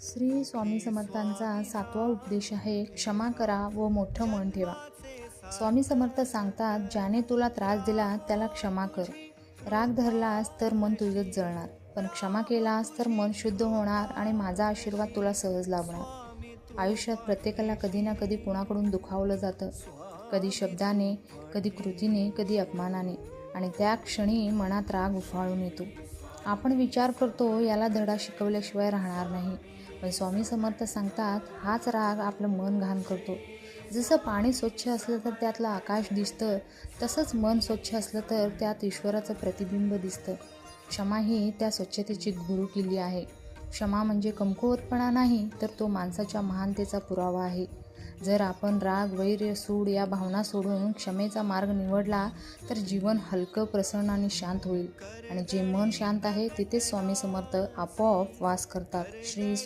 श्री स्वामी समर्थांचा सातवा उपदेश आहे क्षमा करा व मोठं मन ठेवा. स्वामी समर्थ सांगतात ज्याने तुला त्रास दिला त्याला क्षमा कर. राग धरलास तर मन तुझंच जळणार. पण क्षमा केलास तर मन शुद्ध होणार आणि माझा आशीर्वाद तुला सहज लाभणार. आयुष्यात प्रत्येकाला कधी ना कधी कुणाकडून दुखावलं जातं. कधी शब्दाने कधी कृतीने कधी अपमानाने. आणि त्या क्षणी मनात राग उफाळून येतो. आपण विचार करतो याला धडा शिकवल्याशिवाय राहणार नाही. पण स्वामी समर्थ सांगतात हाच राग आपलं मन घाण करतो. जसं पाणी स्वच्छ असलं तर त्यातलं आकाश दिसतं तसंच मन स्वच्छ असलं तर त्यात ईश्वराचं प्रतिबिंब दिसतं. क्षमा ही त्या स्वच्छतेची गुरु किल्ली आहे. क्षमा म्हणजे कमकुवतपणा नाही तर तो माणसाच्या महानतेचा पुरावा आहे. जर आपण राग वैर सूड या भावना सोडून क्षमेचा मार्ग निवडला तर जीवन हलकं प्रसन्न आणि शांत होईल. आणि जे मन शांत आहे तिथेच स्वामी समर्थ आपोआप वास करतात. श्री स्वा